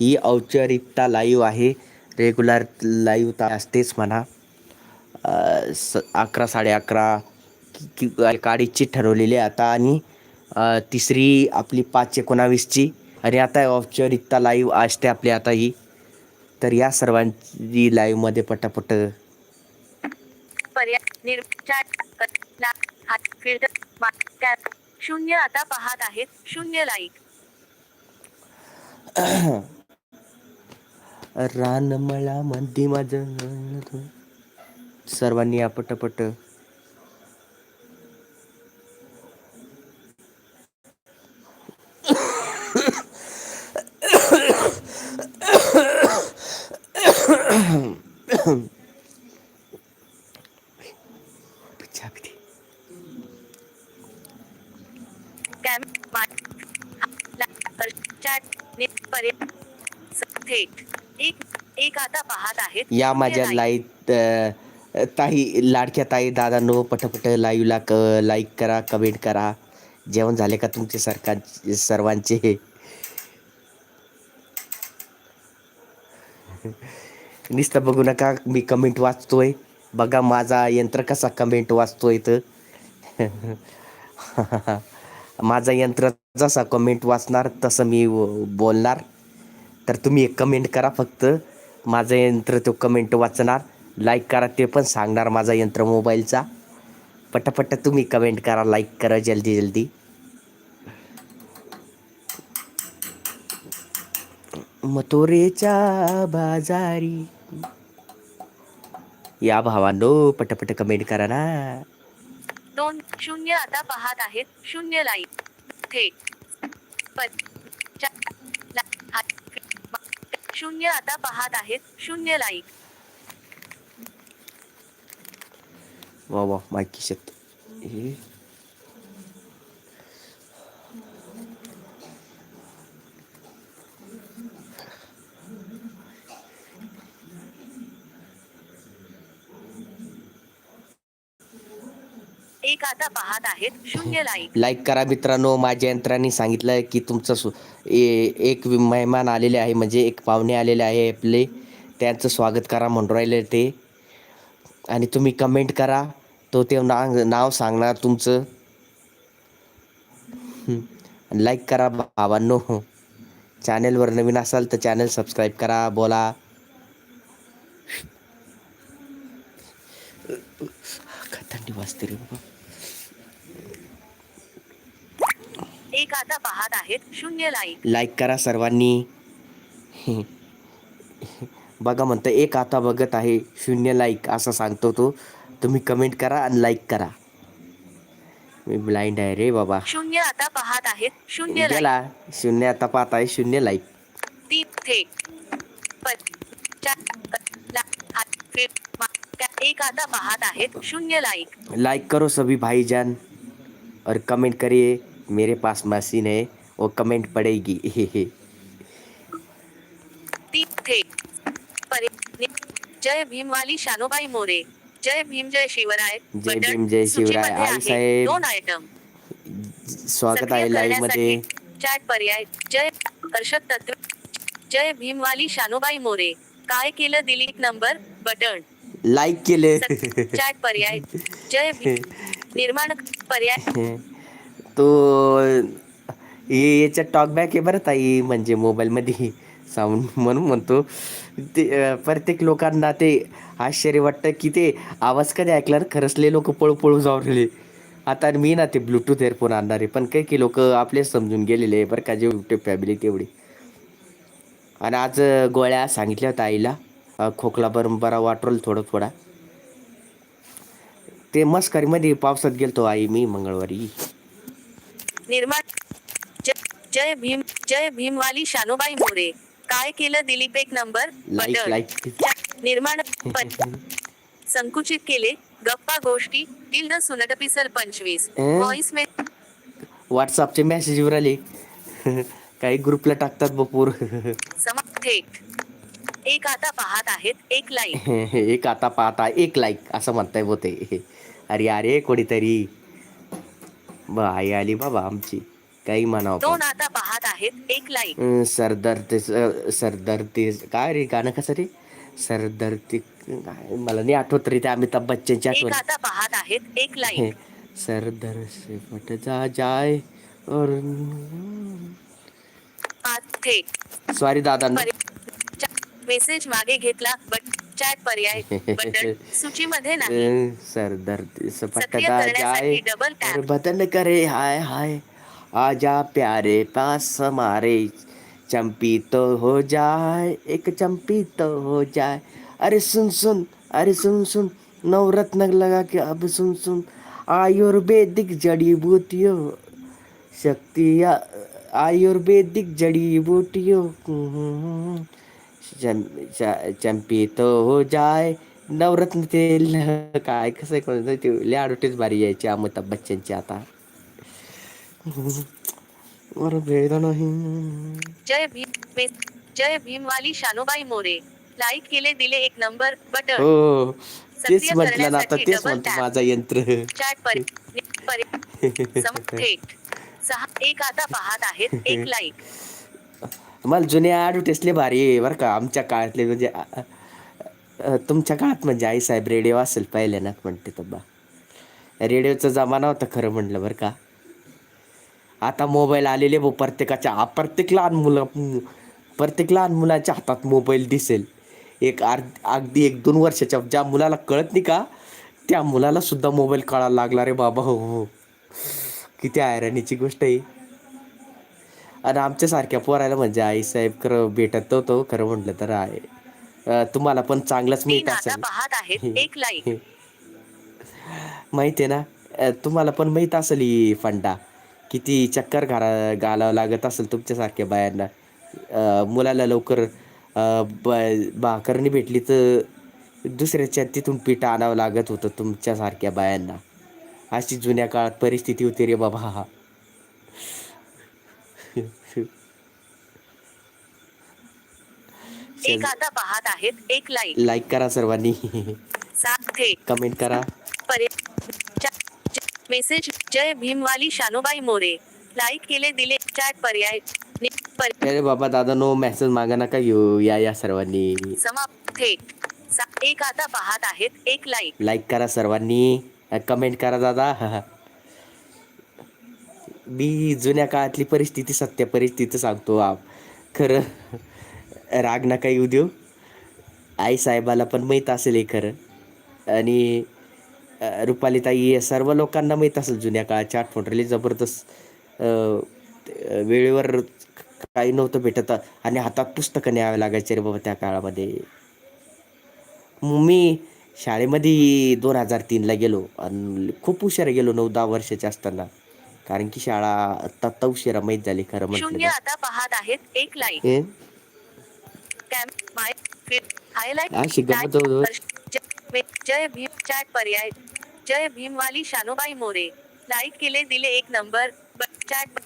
ही औपचारिकता लाईव्ह आहे. Regular live तर असतेच म्हणा. स अकरा साडे अकरा कि काडीची ठरवलेली आहे आता. आणि तिसरी आपली पाच एकोणावीसची. आणि आता औपचारिकता लाईव्ह असते आपली आता ही. तर या सर्वांची लाईव्हमध्ये पटापट शून्य आता पाहत आहेत. शून्य लाईक रानमळा मध्ये माझ. सर्वांनी या पटपट चहा पिते. कॅम मा- ला- पर- चॅट नि- पर्याय स- थेट एक एक आता पाहत आहेत या माझ्या. लाइट ताई लाडक्या ताई दादांनो पटपट लाईव्हला क लाईक करा कमेंट करा. जेवण झाले का तुमचे सरकार सर्वांचे? नुसतं बघू नका मी कमेंट वाचतोय. बघा माझा यंत्र कसा कमेंट वाचतोय तर माझा यंत्र जसा कमेंट वाचणार तसं मी बोलणार. तर तुम्ही एक कमेंट करा फक्त. माझं यंत्र तो कमेंट वाचणार. लाईक करा ते पण सांगणार माझा यंत्र मोबाईलचा पटापट तुम्ही कमेंट करा लाईक करा जल्दी जल्दी. मतोरेच्या बाजारी. या भावांनो पटापट कमेंट करा ना. दोन शून्य आता पाहत आहेत. शून्य लाईक थेट पर- चॅट ला- हात फि- मा- शून्य आता पाहत आहेत. शून्य लाईक वा वा मायकी शेत हे एक आता पाहत आहेत. शून्य लाईक. लाईक करा मित्रांनो. माझ्या यंत्रांनी सांगितलं की तुमचं सु ए एक मेहमान आलेले आहे. म्हणजे एक पाहुणे आलेले आहे आपले. त्यांचं स्वागत करा म्हणून राहिले ते. आणि तुम्ही कमेंट करा. तो ते नाव नाव सांगणार तुमचं. लाईक करा भावांनो. चॅनेलवर नवीन असाल तर चॅनल सबस्क्राईब करा. बोला. थंडी वाजते रे बाबा. एक आता पाहत आहेत शून्य लाईक लाईक करा सर्वांनी. बघा म्हणतं एक आता बघत आहे शून्य लाईक असं सांगतो तो. तुम्ही कमेंट करा आणि लाईक करा. मी ब्लाइंड आहे रे बाबा. शून्य आता पाहत आहेत शून्य लाईक गेला. शून्य आता पाहत आहे शून्य लाईक थेट ला- हात फि- मा- एक आता पाहत आहेत शून्य लाईक लाइक करो सभी भाईजान. और कमेंट करिए. मेरे पास मशीन है वो कमेंट पड़ेगी। ती थेट परि नि- जय शानोबाई मोरे। जय भीम जय शिवराय। जय भीम, जय शिवराय. आई. साहेब. दोन आयटम स्वागत आहे लाईव्ह मध्ये। चॅट पर्याय। जय हर्षद तत्व जय भीमवाली शानोबाई मोरे। काय केलं दिलीप नंबर बटन। लाईक केले। चॅट पर्याय। जय भीम निर्माण पर्याय। तो हे याच्यात टॉकबॅक आहे बरं ताई म्हणजे मोबाईलमध्ये साऊंड म्हणून म्हणतो. ते प्रत्येक लोकांना ते आश्चर्य वाटतं की ते आवाज कधी ऐकला खरंचले लोक पळू पळू जाऊन राहिले. आता मी ना ते ब्लूटूथ एअरफोन आणणार आहे पण काही की लोक आपलेच समजून गेलेले आहे बरं का जे युट्यूब फॅमिली तेवढी. आणि आज गोळ्या सांगितल्या होत्या आईला. खोकला बरं बरा वाटरल थोडं थोडा ते मस्करीमध्ये पावसात गेलतो आई मी मंगळवारी. निर्माण जय जय भीम जय भीमवाली शानोबाई मोरे. काय केलं दिलीप एक नंबर? चॅट निर्माण संकुचित केले. गप्पा गोष्टी टिल्ड सुनट पिसल पंचवीस? व्हॉइस मे व्हॉट्सअपचे मेसेजवर आले. काही ग्रुपला टाकतात बपूर थेट. एक आता पाहत आहेत एक लाईक एक आता पाहता एक लाईक असं म्हणताय होते अरे अरे कोणीतरी. ब आई आली बाबा आमची. काही म्हणावं दोन आता पाहत आहेत एक लाईक अं, सरदार ते सरदार ते काय रे गाणं कसं रे? सरदार ते काय? मला नाही आठवत रे ते अमिताभ बच्चनची एक आठवण. आता पाहत आहेत एक लाईक सरदार से फट जा जाए और थेट सॉरी दादा मेसेज मागे घेतला बट चॅट पर्याय बटन सूचीमध्ये नाही. अं, सरदार ते से सक्रिय जा करण्यासाठी जाए डबल टॅप. और बदन करे हाय हाय. आजा प्यारे पास हमारे चंपी तो हो जाए एक चंपी तो हो जाए अरे सुन सुन अरे सुन सुन नवरत्न लगा के अब सुन सुन. आयुर्वेदिक जड़ी बूटियों शक्तिया आयुर्वेदिक जड़ी बूटियों चम च- चंपी तो हो जाए नवरत्न तेल काय कसं कोणाचं? ते लय ॲडव्हर्टाईज भारी यायची अमिताभ बच्चनची आता. और भेद नाही. जय भीम जय भीमवाली शानुबाई मोरे. लाईक केले दिले एक नंबर बटन हो तेच सक्रिय म्हटलं ना आता तेच म्हणतो. माझा यंत्र. चॅट थेट सहा एक आता पाहत आहेत एक लाईक मला जुन्या ॲडव्हर्टाईजले भारी आहे बरं का. आमच्या काळातले म्हणजे तुमच्या काळात म्हणजे आई साहेब रेडिओ असेल पहिल्यानाच म्हणते तर बा. रेडिओचा जमाना होता खरं म्हटलं बरं का. आता मोबाईल आलेले भाऊ प्रत्येकाच्या प्रत्येक लहान मुलं प्रत्येक लहान मुलाच्या हातात मोबाईल दिसेल. एक अर्ध अगदी एक दोन वर्षाच्या ज्या मुलाला कळत नाही का त्या मुलाला सुद्धा मोबाईल कळायला लागला रे बाबा हो हो. किती आयराणीची गोष्ट आहे. आणि आमच्यासारख्या पोरायला म्हणजे आईसाहेब खरं भेटत नव्हतो खरं म्हटलं तर आहे. तुम्हाला पण चांगलंच मिळत असेल. पाहत आहेत एक लाईक माहिती आहे ना? तुम्हाला पण माहीत असेल ही फंडा. किती चक्कर घाला घालावं लागत असेल तुमच्यासारख्या बायांना. मुलाला लवकर भाकरणी भेटली तर दुसऱ्याच्या तिथून पीठ आणावं लागत होतं तुमच्यासारख्या बायांना. अशी जुन्या काळात परिस्थिती होती रे बाबा. हा एक आता पाहत आहेत एक लाईक. लाईक करा सर्वांनी. सात कमेंट करा. मेसेज जय भीमवाली शानुबाई मोरे. लाईक केले दिले चॅट पर्याय. अरे बाबा दादा नो मेसेज मागा नका घेऊ. या या सर्वांनी. समाप्त एक आता पाहत आहेत एक लाईक. लाईक करा सर्वांनी. कमेंट करा दादा. मी जुन्या काळातली परिस्थिती सत्य परिस्थिती सांगतो आप. खरं. राग नका येऊ देऊ. आई साहेबाला पण माहीत असेल हे खरं. आणि रुपालीताई हे सर्व लोकांना माहीत असेल जुन्या काळाच्या आठवण रिली जबरदस्त वेळेवर काही नव्हतं भेटत. आणि हातात पुस्तकं न्यावे लागायचे रे बाबा त्या काळामध्ये. मी शाळेमध्ये दोन हजार तीनला गेलो. आणि खूप उशिरा गेलो नऊ दहा वर्षाचे असताना. कारण की शाळा आत्ता उशिरा माहीत झाली खरं म्हटलं शून्य तर. आता पाहत आहेत एक लाईक हे? कॅम माय फिट हायलाइट. जय भीम चॅट पर्याय। जय भीमवाली शानुबाई मोरे। लाईक केले दिले एक नंबर चॅट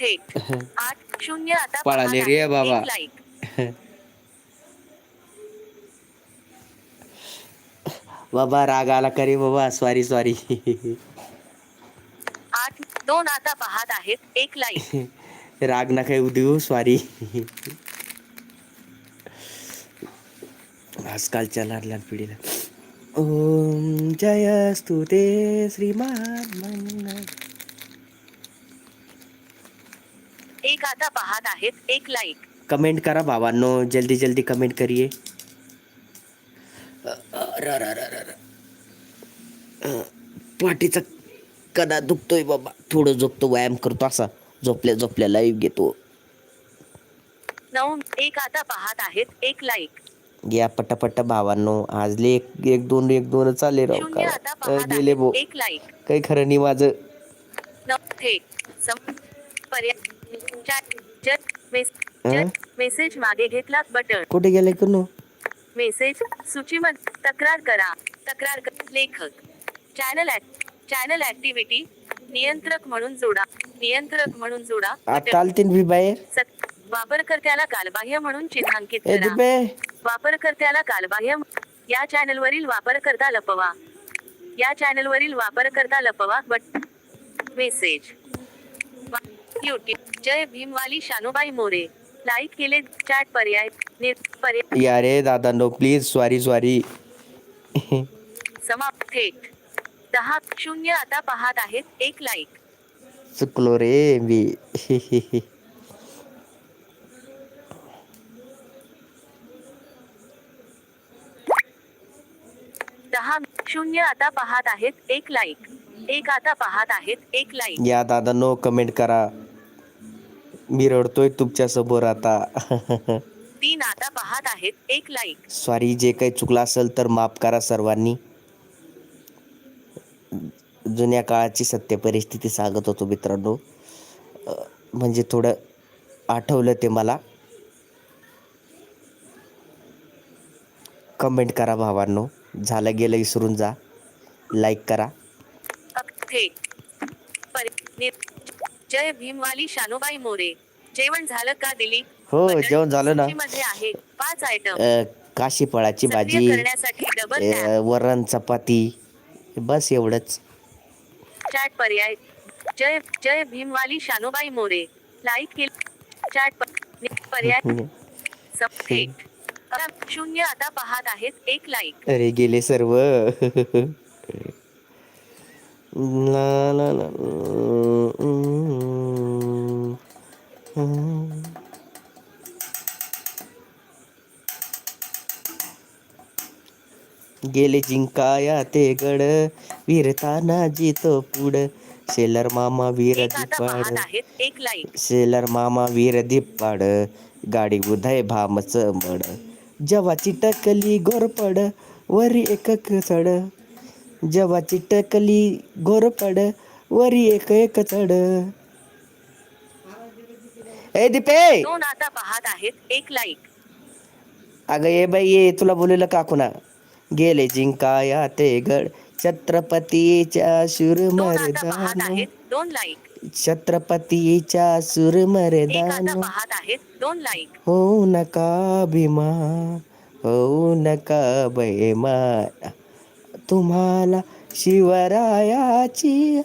थेट आठ शून्य आता पळाले रे बाबा. लाईक बाबा राग आला का रे बाबा सॉरी सॉरी आठ दोन आता पाहत आहेत एक लाईक राग नका येऊ देऊ सॉरी आजकालच्या लहान लहान पिढीला. ओम जयस्तु ते श्रीमान एक आता पाहत आहेत एक लाईक कमेंट करा भावांनो जल्दी जल्दी कमेंट. अं, पाठीचा कदा दुखतोय बाबा. थोडं झोपतो व्यायाम करतो असा. झोपल्या झोपल्या लाईव्ह घेतो. नऊ एक आता पाहत आहेत एक लाईक या पटापट्टा भावांनो. आजले एक एक दोन एक दोन चालले राव. शून्य आता पाहत गेले भो आहेत एक लाईक काही खरं नाही माझं. न थेट सम पर्याय चॅट जट मेस हं? जट मेसेज मागे घेतला बटन कुठे गेले कनो मेसेज सूचीमध्ये तक्रार करा. तक्रार क- लेखक. चॅनल चॅनल ऍक्टिव्हिटी नियंत्रक म्हणून जोडा. नियंत्रक म्हणून जोडा. आता बटन. आलतीन बाहेर? सत- वापरकर्त्याला कालबाह्य म्हणून चिन्हांकित करा. वापरकर्त्याला कालबाह्य या चॅनलवरील वापरकर्ता लपवा. या चॅनलवरील वापरकर्ता लपवा बट मेसेज. युट्यूब जय भीमवाली शानुबाई मोरे. लाईक केले चॅट पर्याय पर्याय या रे दादा नो प्लीज सॉरी सॉरी समाप्त थेट. दहा शून्य आता पाहत आहेत एक लाईक चुकलो रे मी. दहा शून्य आता पाहत आहेत एक लाईक एक आता पाहत आहेत एक लाईक या दादा नो कमेंट करा. मी रडतोय तुमच्यासमोर आता. तीन आता पाहत आहेत एक लाईक सॉरी जे काही चुकलं असेल तर माफ करा सर्वांनी. जुन्या काळाची सत्य परिस्थिती सांगत होतो मित्रांनो. अ, म्हणजे थोडं आठवलं ते मला. कमेंट करा भावांनो. झालं गेलं विसरून जा. लाईक करा. जय भीमवाली शानुबाई मोरे. जेवण झालं का दिली हो जेवण झालं ना. आहे. पाच आयटम काशी फळाची भाजी वरण चपाती बस एवढंच. चॅट पर्याय. जय जय भीमवाली शानुबाई मोरे. लाईक केले. चॅट पर्याय. शून्य आता पाहत आहेत एक लाईक अरे गेले सर्व. ला ला ला. गेले जिंकाया ते गड वीरताना जितो पुढ. शेलर मामा वीर एक आता पाहत दिपाड आहेत एक लाईक शेलर मामा वीर दिपाड. गाडी उदय भामच मड. जवाची टकली गोरपड वरी एक चढ. जवाची टकली गोरपड वरी एक एक चढ. ए दीपे! दोन आता पाहत आहेत एक लाईक अगं ये बाई ये तुला बोललेलं काकुना गेले जिंकाया ते गड छत्रपतीच्या शूर दोन आता पाहत मर्दानो आहेत दोन लाईक छत्रपतीच्या पाहत आहेत दोन लाईक होऊ नका भीमान होऊ नका बैमान तुम्हाला शिवरायाची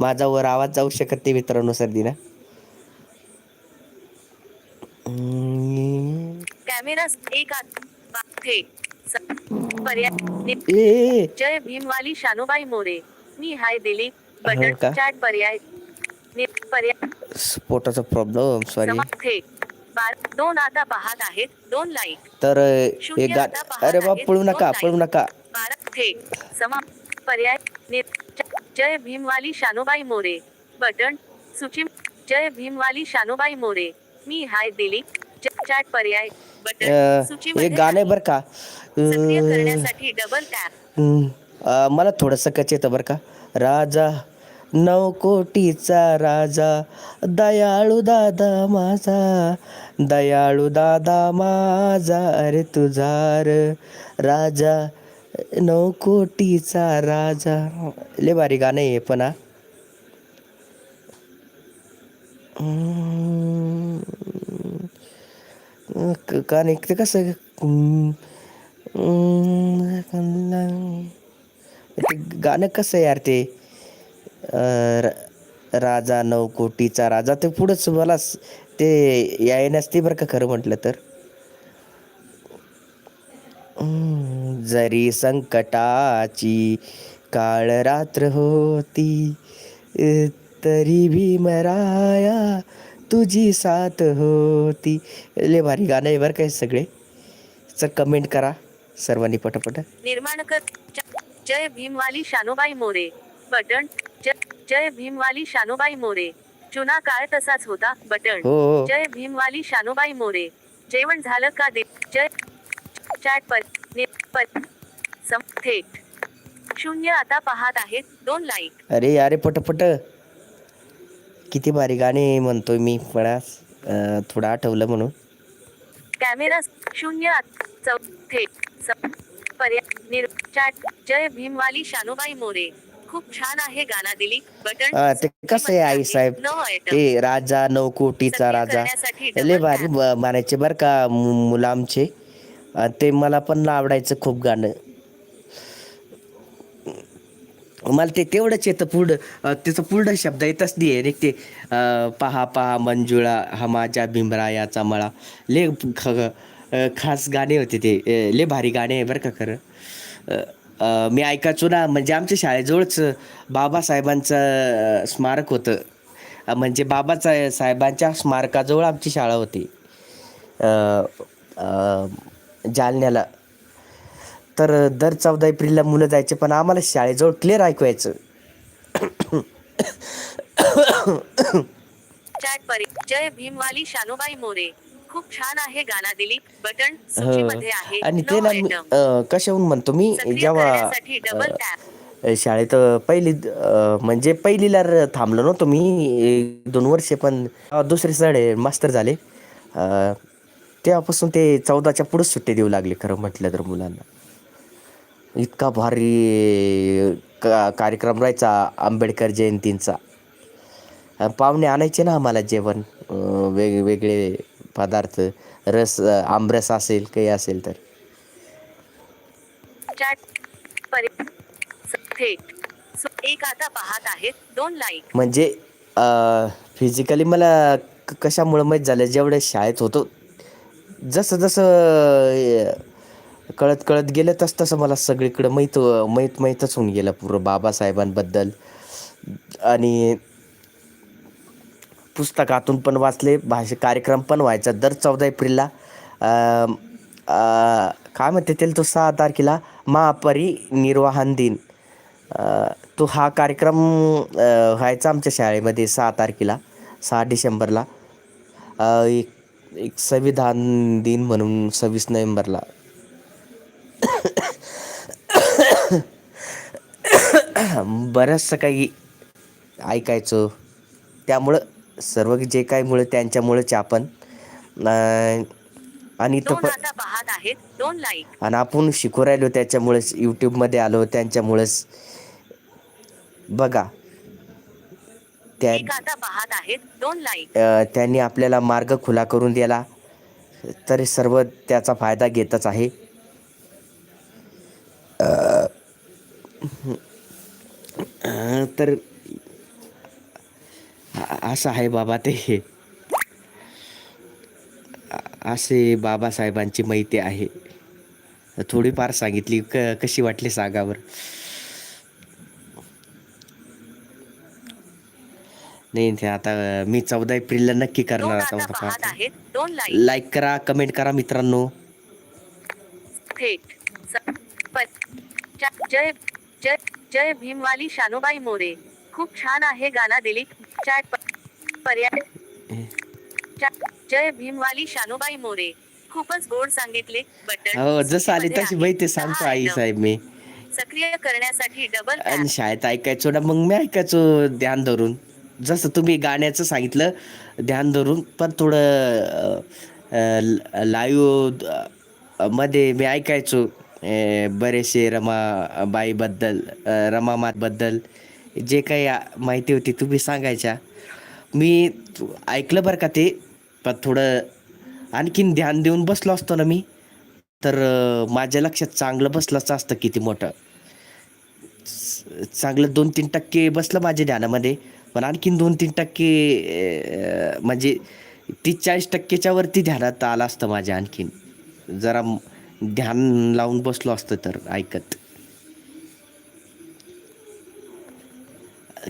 माझा वर आवाज जाऊ शकत नाही मित्रांनो सर्दीना. कॅमेरा एक आत स- पर्याय नि- ए. जय भीमवाली शानुबाई मोरे. मी हाय दिलीप. हो बटन का? चॅट पर्याय पोटाचा प्रॉब्लेम सॉरी दोन आता पाहत आहेत दोन लाईक तर एक गा अरे बाप पळू नका. पळू नका. पर्याय जय भीमवाली शानुबाई मोरे. बटन सूची जय भीमवाली शानुबाई मोरे. मी हाय दिलीप च- चॅट पर्याय. बटन एक गाणं बरं का. करण्यासाठी डबल टॅप मला थोडंसं कच येतं बरं का. राजा नऊ कोटीचा राजा दयाळू दादा माझा. दयाळू दादा माझा अरे तुझा राजा नऊ कोटीचा राजा. लय भारी गाणं आहे पण हा. गाणे क- गाणं ते कसं? ते गाणं कसं आहे यार ते? राजा नऊ कोटीचा राजा. ते पुढंच मला ते याय नसते बरं का खरं म्हटलं तर. जरी संकटाची काळ रात्र होती तरी भी मराया तुझी साथ होती. ले भारी गाणं आहे बरं काय सगळे. सर कमेंट करा सर्वांनी पटापट. निर्माण कर जय भीमवाली शानोबाई मोरे. बटन जय भीमवाली शानुबाई मोरे. जुना काळ तसाच होता बटन हो हो. जय भीमवाली शानुबाई मोरे. जेवण झालं का दे जय चॅट पर नि- पर सम थेट. शून्य आता पाहत आहेत दोन लाईक. अरे अरे पटपट. किती भारी गाणे म्हणतोय मी मला अं, थोडं आठवलं म्हणून. कॅमेरा शून्य आत- चौ थेट. सम पर्याय निर चॅट जय भीमवाली शानुबाई मोरे. खूप छान आहे गाणं दिली बटन हा, ते कसं आहे आई साहेब? नऊ आयटम ते राजा नऊ कोटीचा राजा. करण्यासाठी लय भारी. ब- म्हणायचे बरं का मु- मुलं आमचे अं, ते मला पण आवडायचं खूप गाणं. मला ते तेवढंच येतं पुढं. अं, त्याचं पुढं शब्द येतच नाही आहे ते अं, पहा पहा मंजुळा हा माझ्या भीमरायाचा मळा. ले ख अं, खास गाणे होते ते. अं, ले भारी गाणे आहे बरं का खरं. अं, मी ऐकायचो ना म्हणजे आमच्या शाळेजवळच बाबासाहेबांचं स्मारक होतं म्हणजे बाबाचा साहेबांच्या स्मारकाजवळ आमची शाळा होती जालन्याला तर दर चौदा एप्रिलला मुलं जायचे पण आम्हाला शाळेजवळ क्लिअर ऐकवायचं जय भीमवाली शानुबाई मोरे खूप छान आहे गाणं दिली बटन. सूचीमध्ये आहे. आणि No ते ना मी- item. अं, कशाहून म्हणतो मी सक्रिय जेव्हा करण्यासाठी डबल टॅप अं, शाळेत अं, पहिली अं, म्हणजे पहिलीला र- थांबलो नव्हतो मी एक दोन वर्षे पण अं, दुसरे साडे मास्तर झाले. अं, तेव्हापासून ते चौदाच्या पुढे सुट्टे देऊ लागले खरं म्हटलं तर मुलांना. इतका भारी का कार्यक्रम राहायचा आंबेडकर जयंतींचा. अं, पाहुणे आणायचे ना आम्हाला जेवण अं, वेगवेगळे पदार्थ रस अं, आमरस असेल काही असेल तर. एक आता पाहत आहेत दोन लाईक म्हणजे फिजिकली मला कशामुळं माहीत झालं? जेवढं शाळेत होतो जसं जसं कळत कळत गेलं तस तसं मला सगळीकडं माहीत माहीत माहीतच होऊन गेलं. पूर्ण बाबासाहेबांबद्दल. आणि पुस्तकातून पण वाचले भाषे कार्यक्रम पण व्हायचा. दर चौदा एप्रिलला काय म्हणते त्याला तो सहा तारखेला? महापरिनिर्वाहन दिन. तो हा कार्यक्रम व्हायचा आमच्या शाळेमध्ये सहा तारखेला सहा डिसेंबरला. एक एक संविधान दिन म्हणून सव्वीस नोव्हेंबरला. बरंचसं काही ऐकायचो. त्यामुळं सर्व जे काही मुळे त्यांच्यामुळेच आपण आणि इथं दोन पण आता पाहत आहेत दोन लाईक आणि आपण शिकू राहिलो त्याच्यामुळेच यूट्यूबमध्ये आलो त्यांच्यामुळेच. बघा. त्या एक आता पाहत आहेत दोन लाईक अं, त्यांनी आपल्याला मार्ग खुला करून दिला. तरी सर्व त्याचा फायदा घेतच आहे. अं, तर असं आहे बाबा ते. असे बाबासाहेबांची माहिती आहे. थोडीफार सांगितली. क कशी वाटली सांगावर? नाही ते आता मी चौदा एप्रिलला नक्की करणार लाईक लाईक करा कमेंट करा मित्रांनो. जय जय जय भीमवाली शानुबाई मोरे. खूप छान आहे गाणं दिली चॅट पर्याय. जय भीमवाली शानुबाई मोरे. खूपच गोड सांगितले बटन हो जसं आली तशी. माहिती सहा सांगतो आई. साहेब मी. सक्रिय करण्यासाठी डबल आणि शाळेत ऐकायचो ना मग मी ऐकायचो ध्यान धरून. जसं तुम्ही गाण्याचं सांगितलं ध्यान धरून पण थोडं लाईव्हमध्ये मी ऐकायचो बरेचसे रमाबाईबद्दल रमामातबद्दल जे काही माहिती होती तुम्ही सांगायच्या. मी ऐकलं बरं का ते पण थोडं आणखीन ध्यान देऊन बसलो असतो ना मी. तर माझ्या लक्षात चांगलं बसलंच असतं किती मोठं. चांगलं दोन तीन टक्के बसलं माझ्या ध्यानामध्ये पण आणखीन दोन तीन टक्के म्हणजे तीस चाळीस टक्केच्या वरती ध्यानात आलं असतं माझ्या आणखीन. जरा ध्यान लावून बसलो असतं तर ऐकत.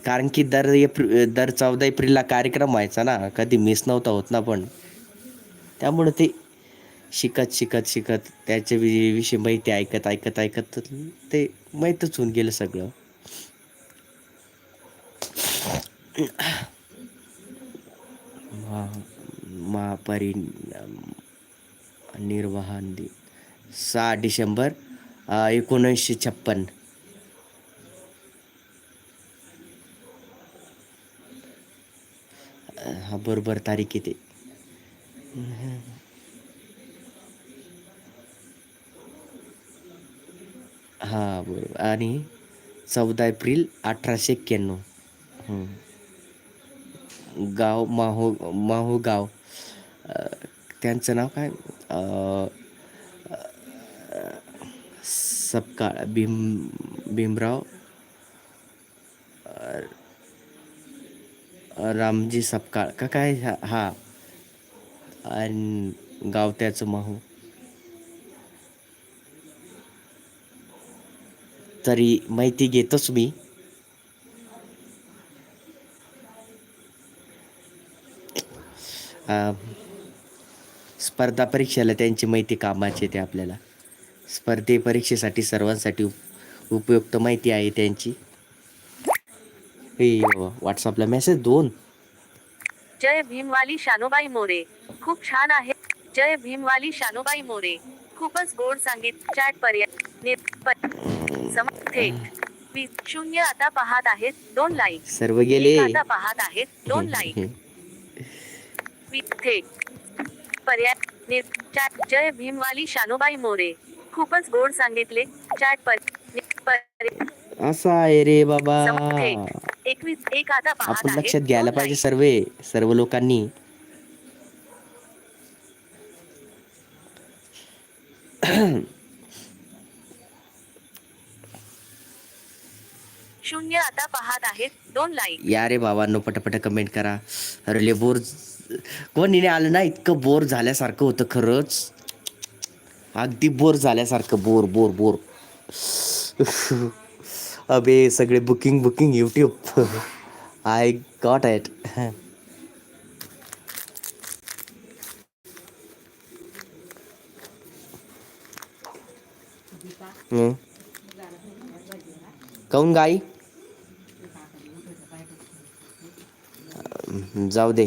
कारण की दर एप्रिल दर चौदा एप्रिलला कार्यक्रम व्हायचा ना कधी मिस नव्हता होत ना पण. त्यामुळं ते शिकत शिकत शिकत त्याच्या विषयी माहिती ऐकत ऐकत ऐकत ते माहीतच होऊन गेलं सगळं. महा महापरि निर्वाहन दिन सहा डिसेंबर एकोणीसशे छप्पन. हा बरोबर तारीख येते. हा बरोबर. आणि चौदा एप्रिल अठराशे एक्क्याण्णव. गाव माहो माहो गाव. त्यांचं नाव काय? सपकाळ भीम भीमराव रामजी सपकाळ. का काय हा- हा? आणि गावत्याचं माहू. तरी माहिती घेतोच मी. स्पर्धा परीक्षेला त्यांची माहिती कामाची ते आपल्याला. स्पर्धे परीक्षेसाठी सर्वांसाठी उप- उपयुक्त माहिती आहे त्यांची. व्हॉट्सअपला मेसेज दोन. जय भीमवाली शानुबाई मोरे. खूप छान आहे. जय भीमवाली शानुबाई मोरे. खूपच गोड सांगित चॅट पर्याय थेट शून्य आता पाहत आहेत दोन लाईक सर्व गेले. आता पाहत आहेत दोन लाईक थेट पर्याय चॅट जय भीमवाली शानुबाई मोरे. खूपच गोड सांगितले चॅट पर पर्याय असं आहे रे बाबा. एकवीस एक आता पाहत आपण लक्षात घ्यायला दोन पाहिजे लाईक. सर्व सर्व लोकांनी. शून्य आता पाहत आहेत. दोन लाईक या रे बाबांनो पटापट कमेंट करा. अरे लय बोर कोणी नाही आलं ना इतकं बोर झाल्यासारखं होतं खरंच. अगदी बोर झाल्यासारखं बोर बोर बोर. अबे सगळे booking booking YouTube I got it काऊन गाई? जाऊ दे.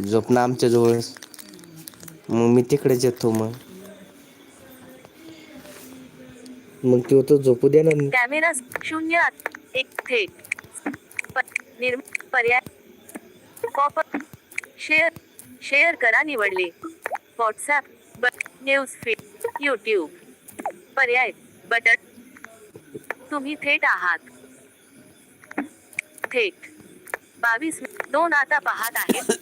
झोपणं आमच्या जवळच. मग मी तिकडेच येतो मग. मग तो तो झोपू दे ना. कॅमेरा शून्य आत- एक थेट. प- पर्याय कॉपर शेअर शेअर करा निवडले. व्हॉट्सॲप न्यूज फीड यूट्यूब पर्याय बटन. तुम्ही थेट आहात. थेट. बावीस दोन आता पाहत आहेत.